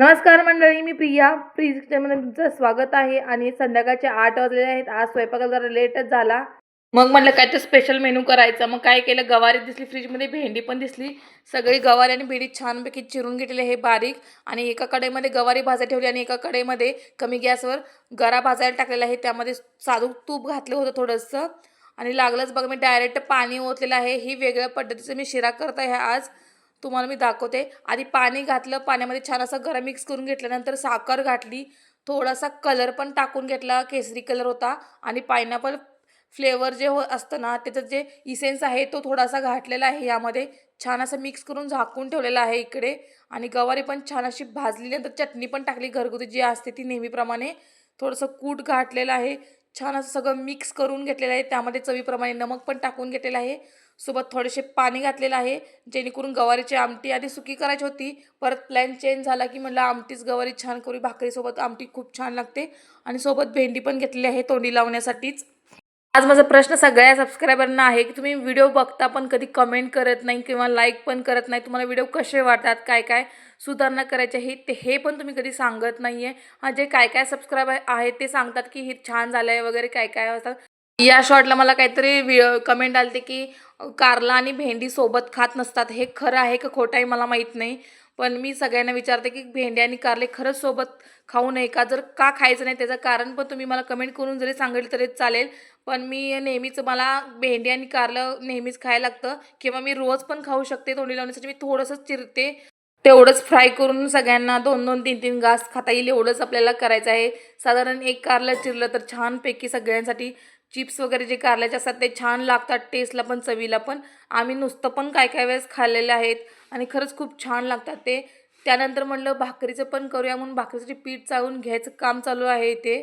नमस्कार मंडळी मी प्रिया. प्रिज किचनमध्ये तुमचं स्वागत आहे आणि संध्याकाळचे आठ वाजलेले आहेत. आज स्वयंपाक जरा लेटच झाला. मग म्हटलं काय तर स्पेशल मेनू करायचा. मग काय केलं? गवारी दिसली फ्रीजमध्ये भेंडी पण दिसली. सगळी गवारी आणि भेंडी छानपैकी चिरून घेतलेली आहे बारीक. आणि एका कडेमध्ये गवारी भाजायला ठेवली आणि एका कडेमध्ये कमी गॅसवर गरा भाजायला टाकलेला आहे. त्यामध्ये साधू तूप घातलं होतं थोडंसं. आणि लागलंच बघा मी डायरेक्ट पाणी ओतलेलं आहे. ही वेगळ्या पद्धतीचं मी शिरा करत आहे आज. तुम्हाला मी दाखवते. आधी पाणी घातलं पाण्यामध्ये छान असं गरम मिक्स करून घेतल्यानंतर साखर घातली. थोडासा कलर पण टाकून घेतला केसरी कलर होता. आणि पायनॅपल फ्लेवर जे हो असतं ना त्याचं जे इसेन्स आहे तो थोडासा घातलेला आहे. यामध्ये छान असं मिक्स करून झाकून ठेवलेलं आहे इकडे. आणि गवारी पण छान अशी भाजली नंतर चटणी पण टाकली. घरगुती जी असते ती नेहमीप्रमाणे थोडंसं कूट घातलेलं आहे. छान असं सगळं मिक्स करून घेतलेलं आहे. त्यामध्ये चवीप्रमाणे नमक पण टाकून घेतलेलं आहे. सोबत थोडेसे पाणी घातलेलं आहे. जेणेकरून गवारीची आमटी आधी सुकी करायची होती. परत प्लॅन चेंज झाला की म्हटलं आमटीच गवारी छान करू भाकरीसोबत आमटी खूप छान लागते. आणि सोबत भेंडी पण घेतलेली आहे तोंडी लावण्यासाठीच. आज माझा प्रश्न सगळ्या सबस्क्रायबरना आहे की तुम्ही व्हिडिओ बघता पण कधी कमेंट करत नाही किंवा लाईक पण करत नाही. तुम्हाला व्हिडिओ कसे वाटतात? काय काय सुधारणा करायच्या आहे ते हे पण तुम्ही कधी सांगत नाही आहे जे काय काय सबस्क्रायबर आहेत ते सांगतात की हे छान झालं आहे वगैरे काय काय असतात. या शॉर्टला मला काहीतरी कमेंट आलते की कारला आणि भेंडी सोबत खात नसतात. हे खरं आहे का खोटं आहे मला माहीत नाही. पण मी सगळ्यांना विचारते की भेंडी आणि कारले खरंच सोबत खाऊ नये का? जर का खायचं नाही त्याचं कारण पण तुम्ही मला कमेंट करून जरी सांगितलं तरी चालेल. पण मी नेहमीच मला भेंडी आणि कारलं नेहमीच खायला लागतं. किंवा मी रोज पण खाऊ शकते तोंडी लावण्यासाठी. मी थोडंसं चिरते. तेवढंच फ्राय करून सगळ्यांना दोन दोन तीन तीन घास खाता येईल. एवढंच आपल्याला करायचं आहे. साधारण एक कारलं चिरलं तर छानपैकी सगळ्यांसाठी चिप्स वगैरे जे कारल्याचे असतात ते छान लागतात टेस्टला पण चवीला पण. आम्ही नुसतं पण काय काय वेळेस खाल्लेले आहेत आणि खरंच खूप छान लागतात ते. त्यानंतर म्हणलं भाकरीचं पण करूया म्हणून भाकरीसाठी पीठ चाळून घ्यायचं काम चालू आहे इथे.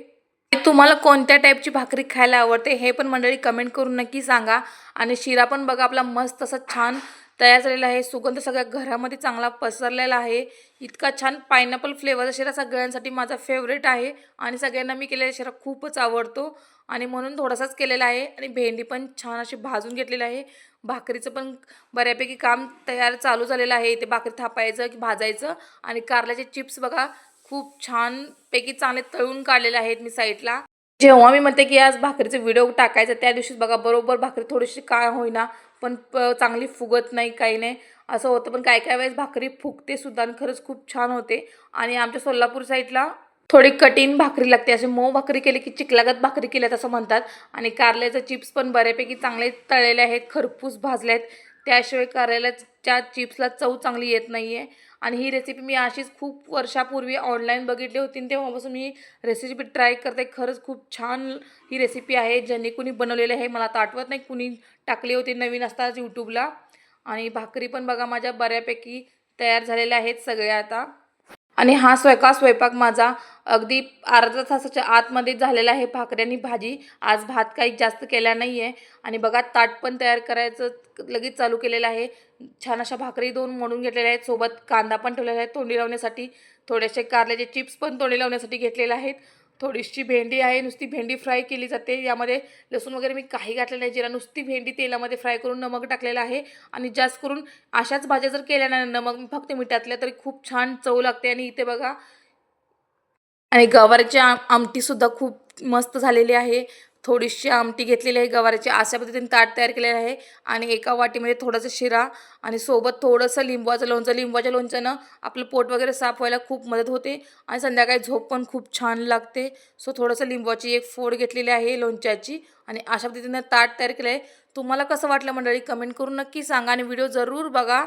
तुम्हाला कोणत्या टाईपची भाकरी खायला आवडते हे पण मंडळी कमेंट करून नक्की सांगा. आणि शिरा पण बघा आपला मस्त असा छान तयार झालेला आहे. सुगंध सगळ्या घरामध्ये चांगला पसरलेला आहे. इतका छान पायनॅपल फ्लेवरचा शिरा सगळ्यांसाठी माझा फेवरेट आहे. आणि सगळ्यांना मी केलेला शिरा खूपच आवडतो. आणि म्हणून थोडासाच केलेला आहे. आणि भेंडी पण छान अशी भाजून घेतलेली आहे. भाकरीचं पण बऱ्यापैकी काम तयार चालू झालेलं आहे. ते भाकरी थापायचं की भाजायचं. आणि कारल्याचे चिप्स बघा खूप छानपैकी चांगले तळून काढलेले आहेत मी साईडला. जेव्हा मी म्हणते की आज भाकरीचे व्हिडिओ टाकायचा त्या दिवशीच बघा बरोबर भाकरी थोडीशी काय होईना पण प चांगली फुगत नाही काही नाही. असं होतं पण काय काय वेळेस भाकरी फुगते सुद्धा आणि खरंच खूप छान होते. आणि आमच्या सोलापूर साईडला थोडी कठीण भाकरी लागते. असे मऊ भाकरी केली की चिकलागत भाकरी केल्यात असं म्हणतात. आणि कारल्याचे चिप्स पण बऱ्यापैकी चांगले तळलेले आहेत खरपूस भाजले आहेत त्याशिवाय कारल्याच्या चिप्सला चव चांगली येत नाही आहे आणि ही रेसिपी मी अशीच खूप वर्षापूर्वी ऑनलाईन बघितली होती आणि तेव्हापासून मी रेसिपी ट्राय करते. खरंच खूप छान ही रेसिपी आहे. ज्यांनी कुणी बनवलेली आहे मला आता आठवत नाही. कुणी टाकली होती नवीन असताच यूट्यूबला आणि भाकरी पण बघा माझ्या बऱ्यापैकी तयार झालेल्या आहेत सगळ्या आता. आणि हा स्वयंपाक स्वयंपाक माझा अगदी अर्धा तासाच्या आतमध्ये झालेला आहे भाकऱ्यांनी भाजी. आज भात काही जास्त केला नाही आहे आणि बघा ताट पण तयार करायचं लगेच चालू केलेलं आहे. छान अशा भाकरी दोन म्हणून घेतलेल्या आहेत. सोबत कांदा पण ठेवलेला आहे तोंडी लावण्यासाठी. थोडेसे कारल्याचे चिप्स पण तोंडी लावण्यासाठी घेतलेले आहेत. थोडीशी भेंडी आहे. नुसती भेंडी फ्राय केली जाते. यामध्ये लसूण वगैरे मी काही घातलेलं नाही. जिरा नुसती भेंडी तेलामध्ये फ्राय करून नमक टाकलेलं आहे. आणि जास्त करून अशाच भाज्या जर केल्या ना नमक फक्त मिठातल्या तरी खूप छान चव लागते. आणि इथे बघा आणि गवारीची आम आमटीसुद्धा खूप मस्त झालेली आहे. थोडीशी आमटी घेतलेली आहे गवारीची. अशा पद्धतीने ताट तयार केलेलं आहे. आणि एका वाटीमध्ये थोडंसं शिरा आणि सोबत थोडंसं लिंबाचं लोणचं. लिंबाच्या लोणच्यानं आपलं पोट वगैरे साफ व्हायला खूप मदत होते. आणि संध्याकाळी झोप पण खूप छान लागते. सो थोडंसं लिंबाची एक फोड घेतलेली आहे लोणच्याची. आणि अशा पद्धतीनं ताट तयार केलं आहे तुम्हाला कसं वाटलं मंडळी? कमेंट करून नक्की सांगा आणि व्हिडिओ जरूर बघा.